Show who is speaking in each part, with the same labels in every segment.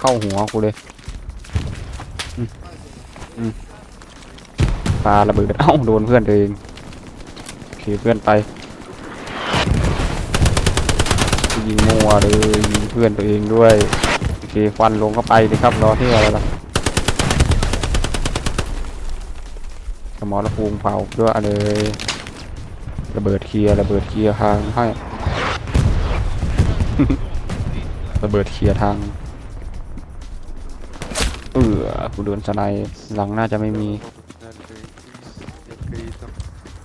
Speaker 1: เข้าหัวกูเลยอืมอืมปาระเบิดเอ้าโดนเพื่อนตัวเองโอเคเพื่อนไปยิงมัวเลยยิงเพื่อนตัวเองด้วยโอเคควันลงเข้าไปเลยครับรอที่อะไรล่ะสมอระภูมิเผาด้วยเลยระเบิดเคลียร์ระเบิดเคลียร์ทางให้ ระเบิดเคลียร์ทาง ออกูโดนสไนด์หลังน่าจะไม่มี
Speaker 2: Туннель, ФКИ там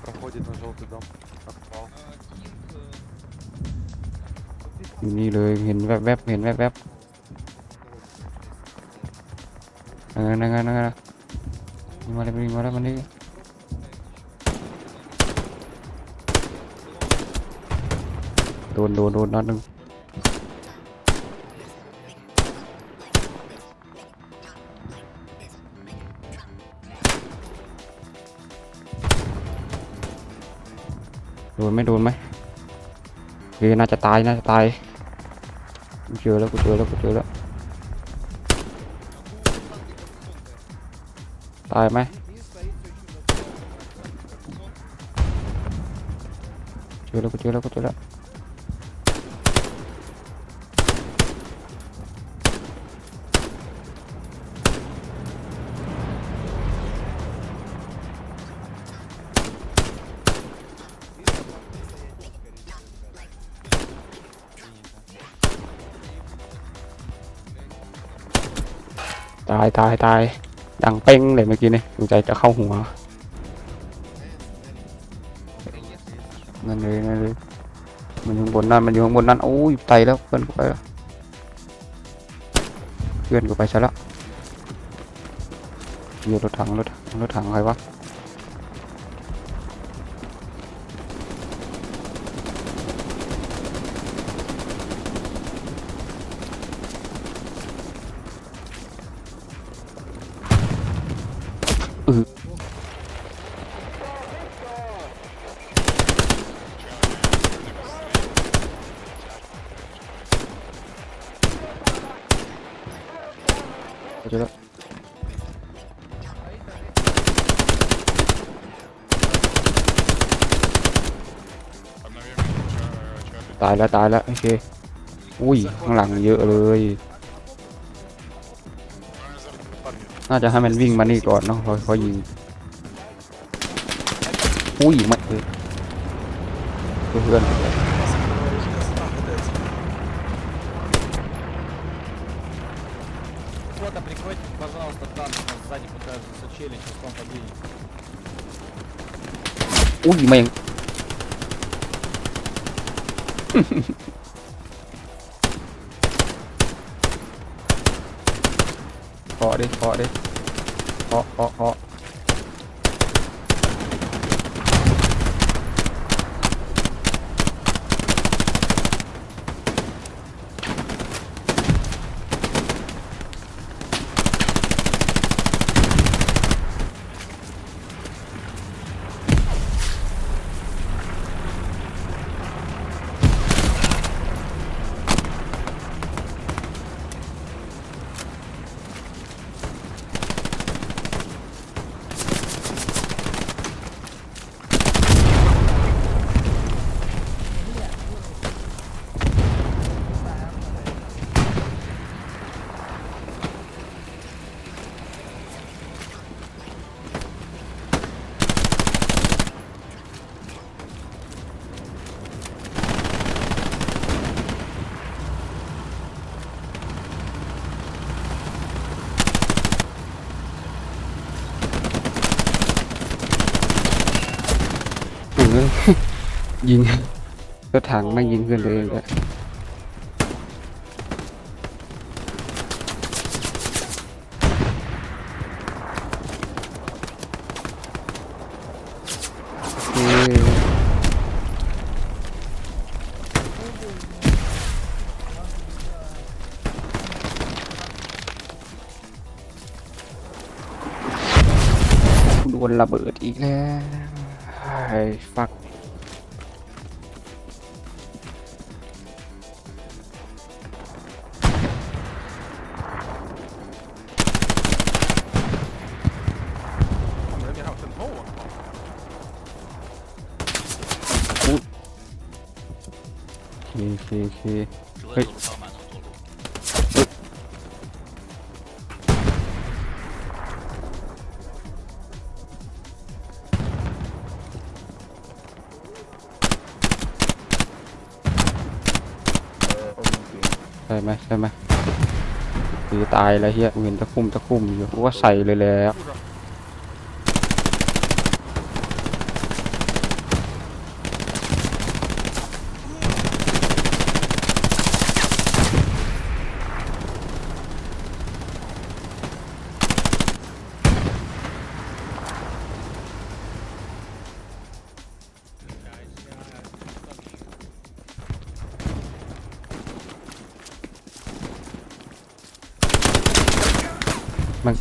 Speaker 2: проходит на желтый дом. Попал.
Speaker 1: อยู่นี่เลยเห็นแวบๆเห็นแวบๆเออนั่นไงนั่นไงวิ่งมาเลยวิ่งมาแล้วมันนี่โดนโดนโดนนัดหนึง โดนไม่โดนไหมเฮ้ยน่าจะตายน่าจะตายกูเจอแล้วกูเจอแล้วกูเจอแล้วตายไหมเจอแล้วกูเจอแล้วกูเจอแล้ว ตายตายตายดังเป้งเลยเมื่อกี้นี่สงใจจะเข้าหัวนั่นเลยนั่นเลยมันอยู่ข้างบนนั่นมันอยู่ข้างบนนั่นโอ้ยไตแล้วเพื่อนกูไปแล้วเพื่อนกูไปซะแล้วอยู่รถถังรถถังรถถังใครวะ เจอแล้วตายแล้วตายแล้วโอเคอุ้ยข้างหลังเยอะเลย น่าจะให้มันวิ่งมานี่ก่อนเนาะพอยิงอุ้ยมันเพื่อนอุ้ยแม่งาะดิเคาะดิเคาะเคาะเคาะเออ ยิงรถถังไม่ยิงเพื่อนตัวเองเลยเออโดนระเบิดอีกแล้วไอ้ฟัก คโอเค
Speaker 3: เฮ้ย
Speaker 1: ใช่ไหมใช่ไหมคือตายแล้วเฮียเห็นตะคุ่มตะคุ่มอยู่กูว่าใส่เลยแล้ว มัน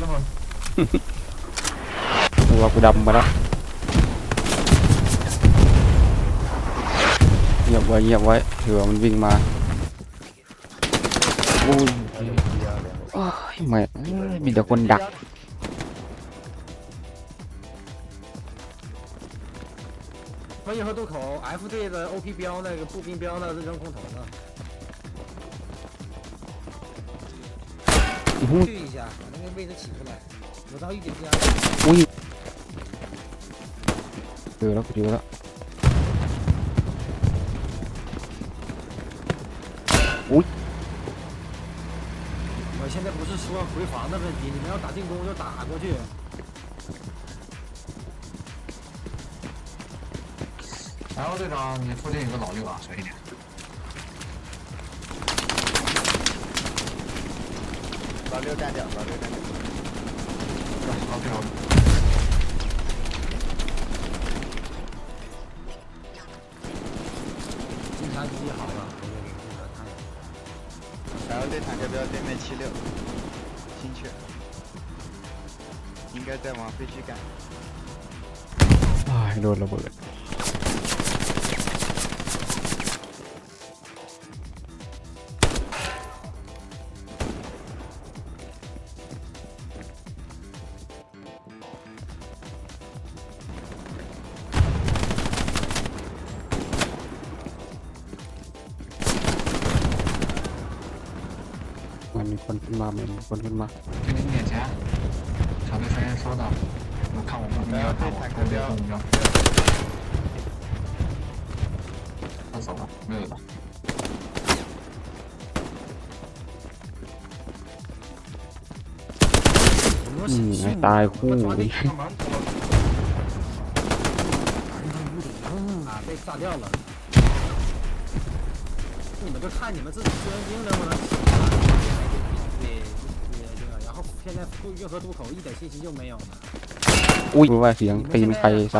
Speaker 1: đúng rồi đâm mà đó. Nhập vậy, nhập vậy Thừa mình vinh mà. Ui. Ôi, mẹ Mình được
Speaker 4: quân đặc. Mấy giờ tôi khổ? FD 的 OP 去一下，把那个位置起出来，我到一点
Speaker 1: 点。我有。有了，有了。我。
Speaker 4: 我现在不是说回防的问题，你们要打进攻就打过去。
Speaker 5: 然后队长，你附近有个老六啊，小心点。
Speaker 2: 老六干掉，老六干掉。
Speaker 5: 好，OK OK。
Speaker 4: 侦察机好了，
Speaker 2: 然后对坦克标对面七六，精确。应该在往废墟赶。
Speaker 1: 哎，多了没？我的妈
Speaker 5: 给你点钱他们三人说的看我们没有对太空标走吧没有了
Speaker 4: 你
Speaker 1: 来打一呼
Speaker 4: 我的啊被炸掉了。你们就看你们自己现在运河渡口一点信息就没有了。
Speaker 1: 我以为外星被你们开一下。